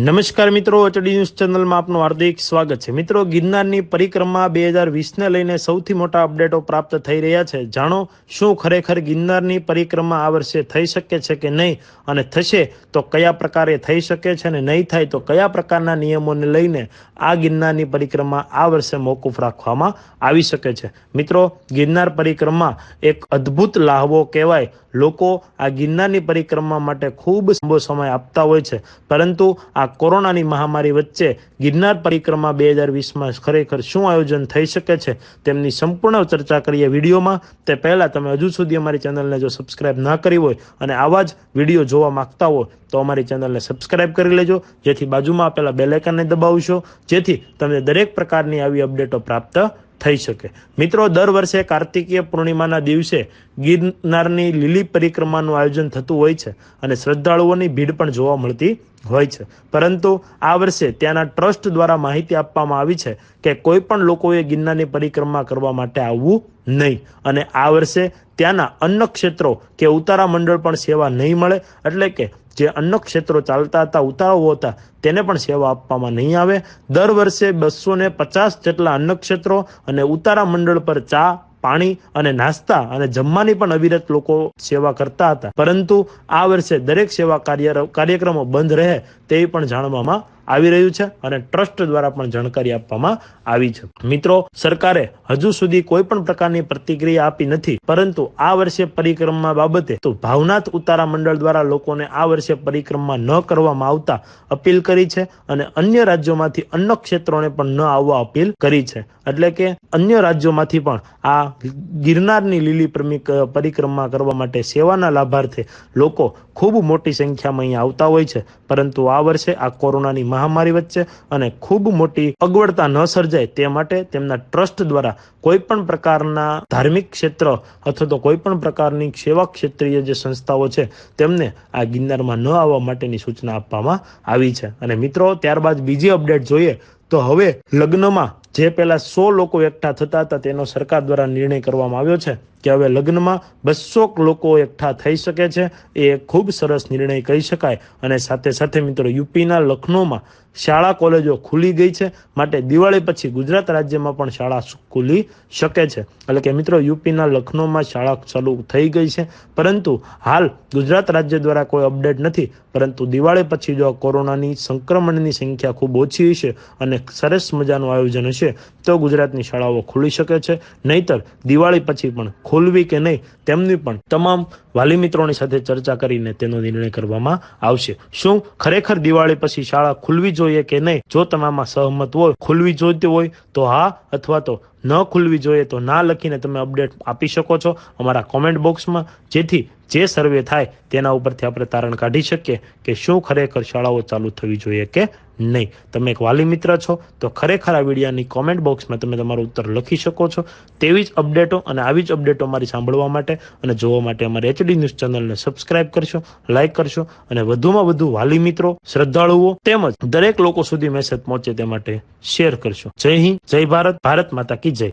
નમસ્કાર મિત્રો, અચડી ન્યૂઝ ચેનલમાં આપનું હાર્દિક સ્વાગત છે. મિત્રો, ગિરનારની પરિક્રમા બે હજાર વીસને લઈને સૌથી મોટા અપડેટો પ્રાપ્ત થઈ રહ્યા છે. જાણો, શું ખરેખર ગિરનારની પરિક્રમા આ વર્ષે થઈ શકે છે કે નહીં? અને થશે તો કયા પ્રકારે થઈ શકે છે અને નહીં થાય તો કયા પ્રકારના નિયમોને લઈને આ ગિરનારની પરિક્રમા આ વર્ષે મોકૂફ રાખવામાં આવી શકે છે? મિત્રો, ગિરનાર પરિક્રમા એક અદ્ભુત લાહવો કહેવાય. લોકો આ ગિરનારની પરિક્રમા માટે ખૂબ લાંબો સમય આપતા હોય છે. પરંતુ આ કોરોનાની મહામારી વચ્ચે ગિરનાર પરિક્રમા બે હજાર વીસમાં ખરેખર શું આયોજન થઈ શકે છે તેમની સંપૂર્ણ ચર્ચા કરીએ વિડીયોમાં. તે પહેલાં તમે હજુ સુધી અમારી ચેનલને જો સબસ્ક્રાઇબ ના કરી હોય અને આવા જ વીડિયો જોવા માંગતા હોય તો અમારી ચેનલને સબસ્ક્રાઇબ કરી લેજો. જેથી બાજુમાં આપેલા બેલેકનને દબાવશો. જેથી તમને દરેક પ્રકારની આવી અપડેટો પ્રાપ્ત થઈ શકે. મિત્રો, દર વર્ષે કાર્તિકીય પૂર્ણિમાના દિવસે ગિરનારની લીલી પરિક્રમાનું આયોજન થતું હોય છે અને શ્રદ્ધાળુઓની ભીડ પણ જોવા મળતી હોય છે. પરંતુ આ વર્ષે ત્યાંના ટ્રસ્ટ દ્વારા માહિતી આપવામાં આવી છે કે કોઈ પણ લોકોએ ગિરનારની પરિક્રમા કરવા માટે આવવું નહીં. અને આ વર્ષે ત્યાંના અન્ન ક્ષેત્રો કે ઉતારા મંડળ પણ સેવા નહીં મળે, એટલે કે જે અન્ન ક્ષેત્રો ચાલતા હતા ઉતારાઓ હતા, તેને પણ સેવા આપવામાં નહીં આવે. દર વર્ષે બસો ને પચાસ જેટલા અન્ન ક્ષેત્રો અને ઉતારા મંડળ પર ચા, પાણી અને નાસ્તા અને જમવાની પણ અવિરત લોકો સેવા કરતા હતા. પરંતુ આ વર્ષે દરેક સેવા કાર્ય કાર્યક્રમો બંધ રહે, તેવી પણ જાણવામાં આવી રહ્યું છે અને ટ્રસ્ટ દ્વારા પણ જાણકારી આપવામાં આવી છે. મિત્રો, સરકારે હજુ સુધી કોઈ પણ પ્રકારની પ્રતિક્રિયા આપી નથી, પરંતુ આ વર્ષે પરિક્રમા બાબતે તો ભાવનાથ ઉતારા મંડળ દ્વારા લોકોને આ વર્ષે પરિક્રમા ન કરવામાં આવતા અપીલ કરી છે અને અન્ય રાજ્યોમાંથી અન્ય ક્ષેત્રોને પણ ન આવવા અપીલ કરી છે. એટલે કે અન્ય રાજ્યોમાંથી પણ આ ગિરનારની લીલી પરિક્રમા કરવા માટે સેવાના લાભાર્થે લોકો ખૂબ મોટી સંખ્યામાં અહીંયા આવતા હોય છે, પરંતુ આ વર્ષે આ કોરોનાની મહામારી વચ્ચે અને ખૂબ મોટી અગવડતા ન સર્જાય તે માટે તેમના ટ્રસ્ટ દ્વારા કોઈ પણ પ્રકારના ધાર્મિક ક્ષેત્ર અથવા તો કોઈ પણ પ્રકારની સેવા ક્ષેત્રીય જે સંસ્થાઓ છે, તેમને આ ગિરનારમાં ન આવવા માટેની સૂચના આપવામાં આવી છે. અને મિત્રો, ત્યારબાદ બીજી અપડેટ જોઈએ તો હવે લગ્નમાં જે પેલા સો લોકો એકઠા થતા હતા તેનો સરકાર દ્વારા નિર્ણય કરવામાં આવ્યો છે. કે હવે લગ્નમાં બસો લોકો એકઠા થઈ શકે છે, એ ખૂબ સરસ નિર્ણય કહી શકાય. અને સાથે સાથે મિત્રો, યુપીના લખનૌમાં શાળા કોલેજો ખુલી ગઈ છે, માટે દિવાળી પછી ગુજરાત રાજ્યમાં પણ શાળા ખુલી શકે છે. એટલે કે મિત્રો, યુપીના લખનૌમાં શાળા ચાલુ થઈ ગઈ છે, પરંતુ હાલ ગુજરાત રાજ્ય દ્વારા કોઈ અપડેટ નથી, પરંતુ દિવાળી પછી જો કોરોનાની સંક્રમણની સંખ્યા ખૂબ ઓછી હશે અને સરસ મજાનું આયોજન હશે, તો ગુજરાતની શાળાઓ ખુલી શકે છે. નહીતર દિવાળી પછી પણ ખોલવી કે નહીં, તેમની પણ તમામ વાલી મિત્રોની સાથે ચર્ચા કરીને તેનો નિર્ણય કરવામાં આવશે. શું ખરેખર દિવાળી પછી શાળા ખુલવી જોઈએ કે નહીં? જો તમામાં સહમત હોય, ખુલવી જોઈતી હોય, તો હા અથવા તો ન ખુલવી જોઈએ તો ના લખીને તમે અપડેટ આપી શકો છો અમારા કોમેન્ટ બોક્સમાં જેથી જે સર્વે થાય તેના ઉપરથી આપણે તારણ કાઢી શકીએ કે શું ખરેખર શાળાઓ ચાલુ થવી જોઈએ કે નહીં. તમે એક વાલી મિત્ર છો તો ખરેખર આ વિડીયાની કોમેન્ટ બોક્સમાં તમે તમારો ઉત્તર લખી શકો છો. તેવી જ અપડેટો અને આવી જ અપડેટો અમારી સાંભળવા માટે અને જોવા માટે અમારી એચડી ન્યૂઝ ચેનલને સબસ્ક્રાઇબ કરશો લાઇક કરશો અને વધુમાં વધુ વાલી મિત્રો, શ્રદ્ધાળુઓ તેમજ દરેક લોકો સુધી મેસેજ પહોંચે તે માટે શેર કરશો. જય હિન્દ, જય ભારત. ભારત માતા કી